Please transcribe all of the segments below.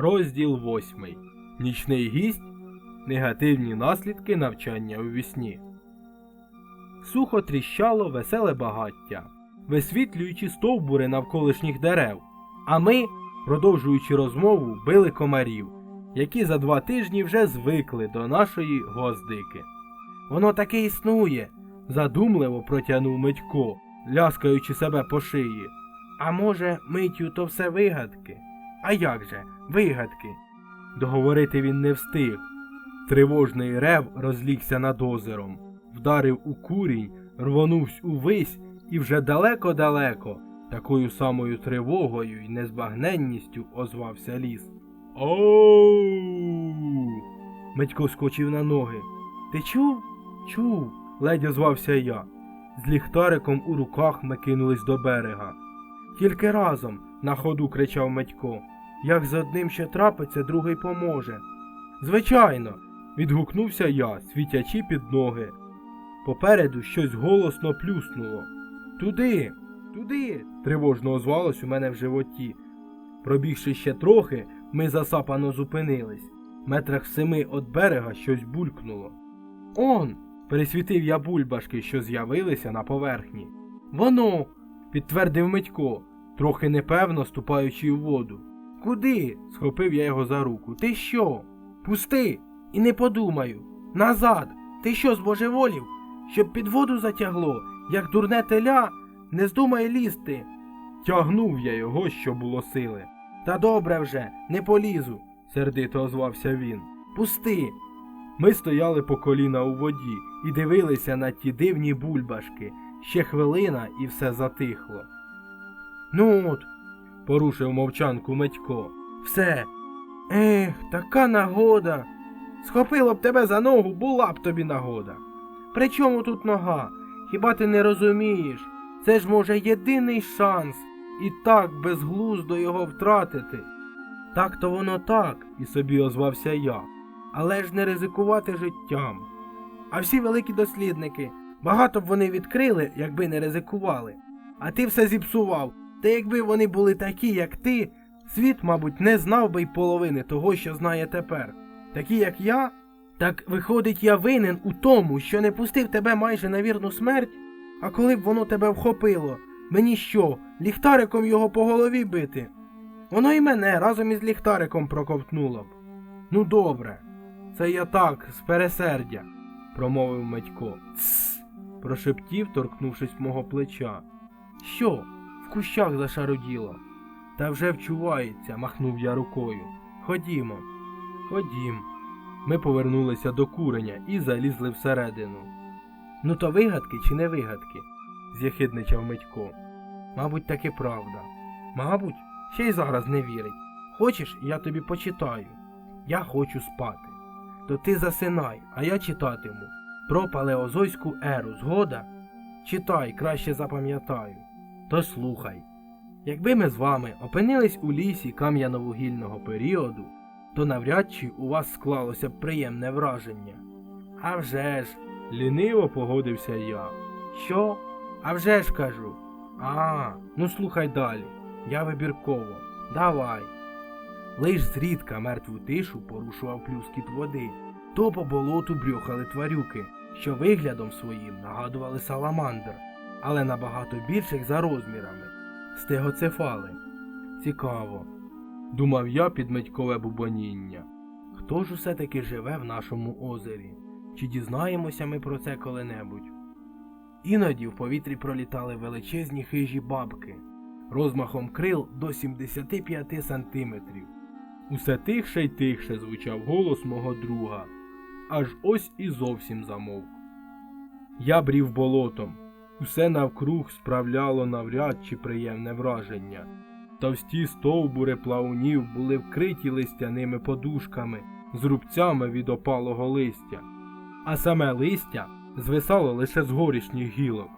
Розділ 8. Нічний гість. Негативні наслідки навчання у вісні. Сухо тріщало веселе багаття, висвітлюючи стовбури навколишніх дерев. А ми, продовжуючи розмову, били комарів, які за два тижні вже звикли до нашої гвоздики. Воно таки існує, задумливо протягнув Митько, ляскаючи себе по шиї. А може, митю, то все вигадки? А як же, вигадки? Договорити він не встиг. Тривожний рев розлігся над озером, вдарив у курінь, рвонувсь увись і вже далеко-далеко, такою самою тривогою і незбагненністю озвався ліс. Оу. Митько скочив на ноги. Ти чув? Чув, ледь озвався я. З ліхтариком у руках ми кинулись до берега. Тільки разом, на ходу кричав Медько. Як з одним що трапиться, другий поможе. Звичайно, відгукнувся я, світячи під ноги. Попереду щось голосно плюснуло. Туди, туди. тривожно озвалось у мене в животі. Пробігши ще трохи, ми засапано зупинились. Метрах семи від берега щось булькнуло. Он. пересвітив я бульбашки, що з'явилися на поверхні. Воно. підтвердив Митько, трохи непевно ступаючи у воду. Куди? схопив я його за руку. Ти що? Пусти, і не подумаю. Назад. Ти що збожеволів? Щоб під воду затягло, як дурне теля, не здумай лізти. Тягнув я його, що було сили. Та добре вже, не полізу, сердито озвався він. Пусти. Ми стояли по коліна у воді і дивилися на ті дивні бульбашки. Ще хвилина і все затихло. Ну от, порушив мовчанку Медько. Все. Ех, така нагода. Схопило б тебе за ногу, була б тобі нагода. При чому тут нога? Хіба ти не розумієш? Це ж може єдиний шанс і так безглуздо його втратити. Так то воно так, і собі озвався я. Але ж не ризикувати життям. А всі великі дослідники, багато б вони відкрили, якби не ризикували. А ти все зіпсував. Та якби вони були такі, як ти, світ, мабуть, не знав би й половини того, що знає тепер. Такі, як я, так виходить, я винен у тому, що не пустив тебе майже на вірну смерть, а коли б воно тебе вхопило, мені що, ліхтариком його по голові бити? Воно і мене разом із ліхтариком проковтнуло б. Ну добре, це я так, з пересердя, промовив Медько. Тсс. прошептів, торкнувшись мого плеча. Що? В кущах зашаруділо. Та вже вчувається, махнув я рукою. Ходімо. Ходім. Ми повернулися до куреня і залізли всередину. Ну то вигадки чи не вигадки? з'яхидничав Митько. Мабуть, таки правда. Мабуть, ще й зараз не вірить. Хочеш, я тобі почитаю. Я хочу спати. То ти засинай, а я читатиму. Про палеозойську еру, згода? Читай, краще запам'ятаю. То слухай. Якби ми з вами опинились у лісі кам'яно-вугільного періоду, то навряд чи у вас склалося б приємне враження. А вже ж, ліниво погодився я. Що? А вже ж кажу. А, ну слухай далі. Я вибірково. Давай. Лиш зрідка мертву тишу порушував плюскіт води, то по болоту брюхали тварюки, що виглядом своїм нагадували саламандр, але набагато більших за розмірами. Стегоцефали. Цікаво. Думав я під медькове бубоніння. Хто ж усе таки живе в нашому озері? Чи дізнаємося ми про це коли-небудь? Іноді в повітрі пролітали величезні хижі бабки, розмахом крил до 75 сантиметрів. Усе тихше й тихше звучав голос мого друга, аж ось і зовсім замовк. Я брів болотом, усе навкруг справляло навряд чи приємне враження. Товсті стовбури плавунів були вкриті листяними подушками з рубцями від опалого листя, а саме листя звисало лише з горішніх гілок.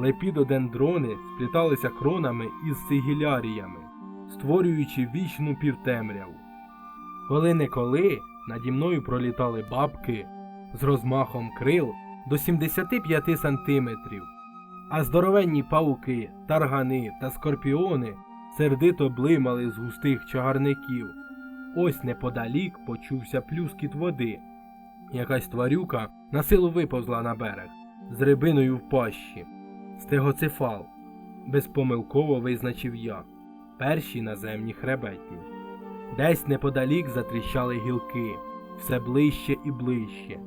Лепідодендрони спліталися кронами із сигіляріями, створюючи вічну півтемряву. Коли неколи наді мною пролітали бабки з розмахом крил до 75 сантиметрів, а здоровенні пауки, таргани та скорпіони сердито блимали з густих чагарників. Ось неподалік почувся плюскіт води. Якась тварюка на силу виповзла на берег з рибиною в пащі. Стегоцефал. Безпомилково визначив я. Перші наземні хребетні. Десь неподалік затріщали гілки, все ближче і ближче.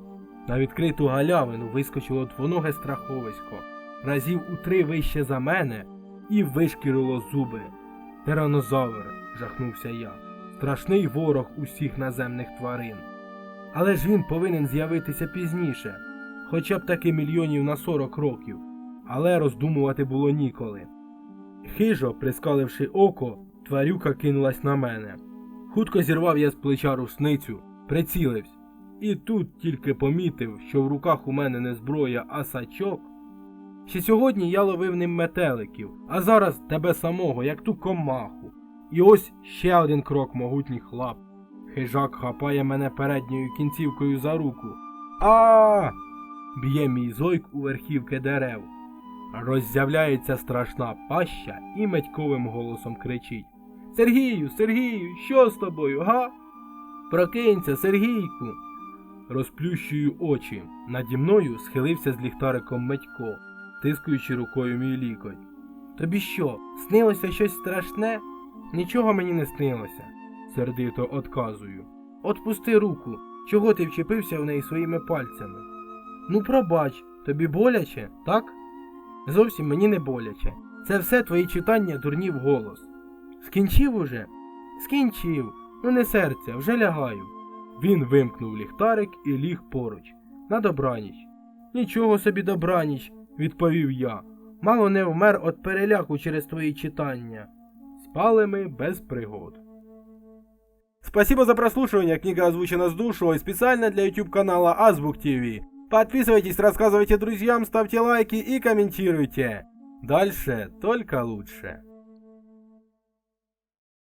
На відкриту галявину вискочило двоноге страховисько, разів у три вище за мене, і вишкірило зуби. Тиранозавр, жахнувся я, страшний ворог усіх наземних тварин. Але ж він повинен з'явитися пізніше, хоча б таки мільйонів на 40 років, але роздумувати було ніколи. Хижо, прискаливши око, тварюка кинулась на мене. Хутко зірвав я з плеча рушницю, прицілився, і тут тільки помітив, що в руках у мене не зброя, а сачок. Ще сьогодні я ловив ним метеликів, а зараз тебе самого, як ту комаху. І ось ще один крок могутніх лап. Хижак хапає мене передньою кінцівкою за руку. А! Б'є мій зойк у верхівки дерев. Роззявляється страшна паща і медьковим голосом кричить: Сергію, Сергію, що з тобою, га? Прокинься, Сергійку. Розплющую очі. Наді мною схилився з ліхтариком Медько, тискаючи рукою мій лікоть. Тобі що, снилося щось страшне? Нічого мені не снилося, сердито отказую. Отпусти руку, чого ти вчепився в неї своїми пальцями? Ну, пробач, тобі боляче, так? Зовсім мені не боляче. Це все твої читання дурні вголос. Скінчив уже? Скінчив. Ну не серця, вже лягаю. Він вимкнув ліхтарик і ліг поруч. На добраніч. Нічого собі добраніч, відповів я. Мало не вмер від переляку через твої читання. Спали ми без пригод. Спасибо за прослушивание. Книга озвучена с душой специально для YouTube канала Азбук ТВ. Подписывайтесь, рассказывайте друзьям, ставьте лайки и комментируйте. Дальше только лучше.